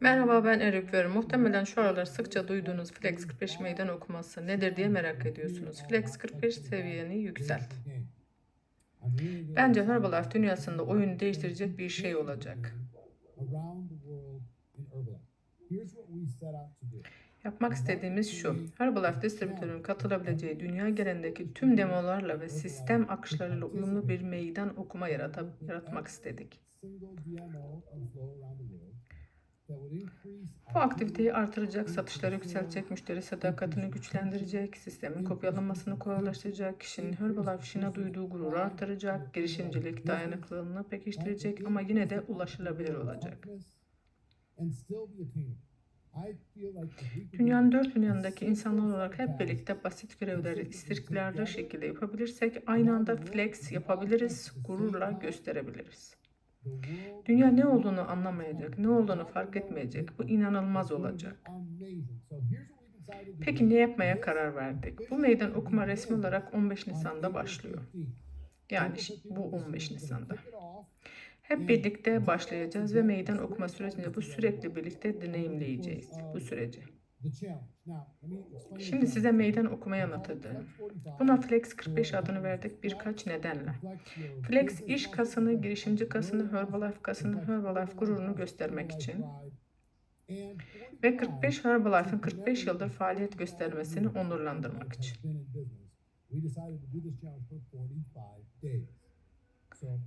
Merhaba ben Erik Verim. Muhtemelen şu aralar sıkça duyduğunuz Flex 45 meydan okuması nedir diye merak ediyorsunuz. Flex 45 seviyeni yükselt. Bence Herbalife dünyasında oyunu değiştirecek bir şey olacak. Yapmak istediğimiz şu. Herbalife distribütörünün katılabileceği dünya genelindeki tüm demolarla ve sistem akışlarıyla uyumlu bir meydan okuma yarata- yaratmak istedik. Bu aktiviteyi artıracak, satışları yükseltecek, müşteri sadakatini güçlendirecek, sistemin kopyalanmasını kolaylaştıracak, kişinin Herbalife işine duyduğu gururu artıracak, girişimcilik dayanıklılığını pekiştirecek ama yine de ulaşılabilir olacak. Dünyanın dört bir yanındaki insanlar olarak hep birlikte basit görevleri istikrarlı şekilde yapabilirsek aynı anda flex yapabiliriz, gururla gösterebiliriz. Dünya ne olduğunu anlamayacak, ne olduğunu fark etmeyecek. Bu inanılmaz olacak. Peki ne yapmaya karar verdik? Bu meydan okuma resmi olarak 15 Nisan'da başlıyor. Yani bu 15 Nisan'da. Hep birlikte başlayacağız ve meydan okuma sürecinde bu sürekli birlikte deneyimleyeceğiz bu süreci. Şimdi size meydan okumayı anlatacağım. Buna Flex 45 adını verdik birkaç nedenle. Flex iş kasını, girişimci kasını, Herbalife kasını, Herbalife gururunu göstermek için ve 45 Herbalife'ın 45 yıldır faaliyet göstermesini onurlandırmak için.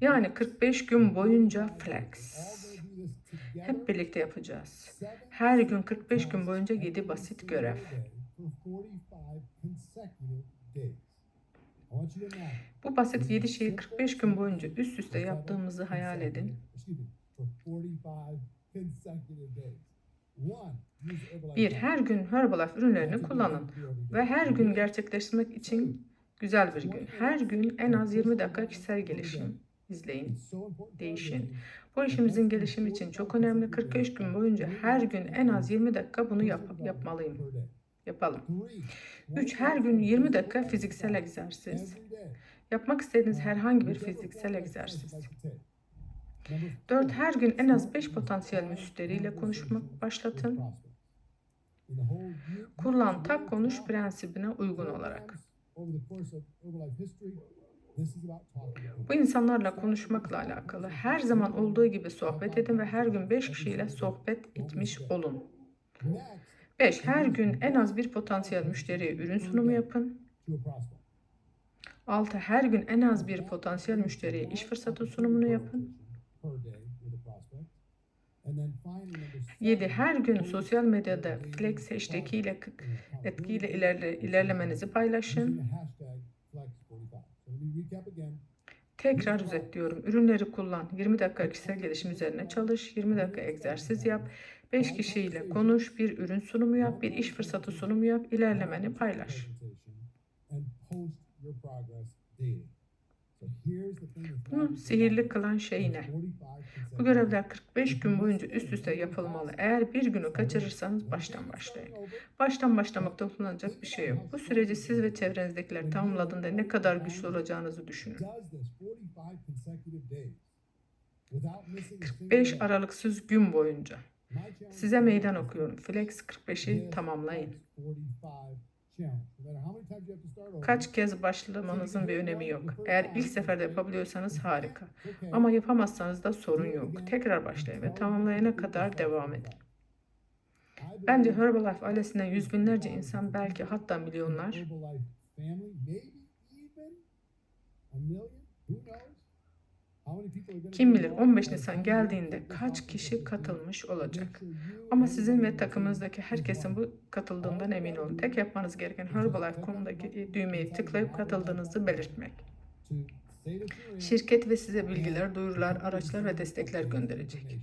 Yani 45 gün boyunca flex. Hep birlikte yapacağız. Her gün 45 gün boyunca 7 basit görev. Bu basit 7 şeyi 45 gün boyunca üst üste yaptığımızı hayal edin. Bir, her gün Herbalife ürünlerini kullanın ve her gün gerçekleştirmek için güzel bir gün. Her gün en az 20 dakika kişisel gelişim izleyin, değişin. Bu işimizin gelişimi için çok önemli. 45 gün boyunca her gün en az 20 dakika bunu yap yapmalıyım. Yapalım. 3. Her gün 20 dakika fiziksel egzersiz. Yapmak istediğiniz herhangi bir fiziksel egzersiz. 4. Her gün en az 5 potansiyel müşteriyle konuşmak başlatın. Kullan, tak, konuş prensibine uygun olarak. Bu insanlarla konuşmakla alakalı her zaman olduğu gibi sohbet edin ve her gün 5 kişiyle sohbet etmiş olun. 5. Her gün en az bir potansiyel müşteriye ürün sunumu yapın. 6. Her gün en az bir potansiyel müşteriye iş fırsatı sunumunu yapın. 7. Her gün sosyal medyada Flex hashtag ile etkiyle ilerle, ilerlemenizi paylaşın. Tekrar özetliyorum. Ürünleri kullan. 20 dakika kişisel gelişim üzerine çalış. 20 dakika egzersiz yap. 5 kişiyle konuş. Bir ürün sunumu yap. Bir iş fırsatı sunumu yap. İlerlemeni paylaş. Bunu sihirli kılan şey ne? Bu görevler 45 gün boyunca üst üste yapılmalı. Eğer bir günü kaçırırsanız baştan başlayın. Baştan başlamakta kullanacak bir şey yok. Bu süreci siz ve çevrenizdekiler tamamladığında ne kadar güçlü olacağınızı düşünün. 45 aralıksız gün boyunca. Size meydan okuyorum. Flex 45'i tamamlayın. Kaç kez başlamanızın bir önemi yok. Eğer ilk seferde yapabiliyorsanız harika. Ama yapamazsanız da sorun yok. Tekrar başlayın ve tamamlayana kadar devam edin. Bence Herbalife ailesinden yüz binlerce insan belki hatta milyonlar kim bilir 15 Nisan geldiğinde kaç kişi katılmış olacak. Ama sizin ve takımınızdaki herkesin bu katıldığından emin olun. Tek yapmanız gereken Herbalife.com'daki düğmeyi tıklayıp katıldığınızı belirtmek. Şirket ve size bilgiler, duyurular, araçlar ve destekler gönderecek.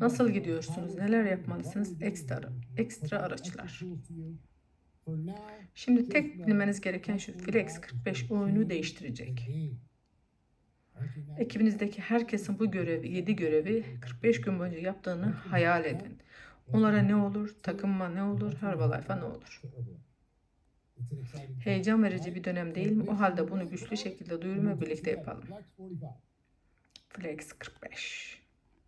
Nasıl gidiyorsunuz? Neler yapmalısınız? Ekstra, ekstra araçlar. Şimdi tek bilmeniz gereken şu Flex 45 oyunu değiştirecek. Ekibinizdeki herkesin bu görevi, 7 görevi 45 gün boyunca yaptığını hayal edin. Onlara ne olur, takıma ne olur, Herbalife'a ne olur? Heyecan verici bir dönem değil mi? O halde bunu güçlü şekilde duyurma birlikte yapalım. Flex 45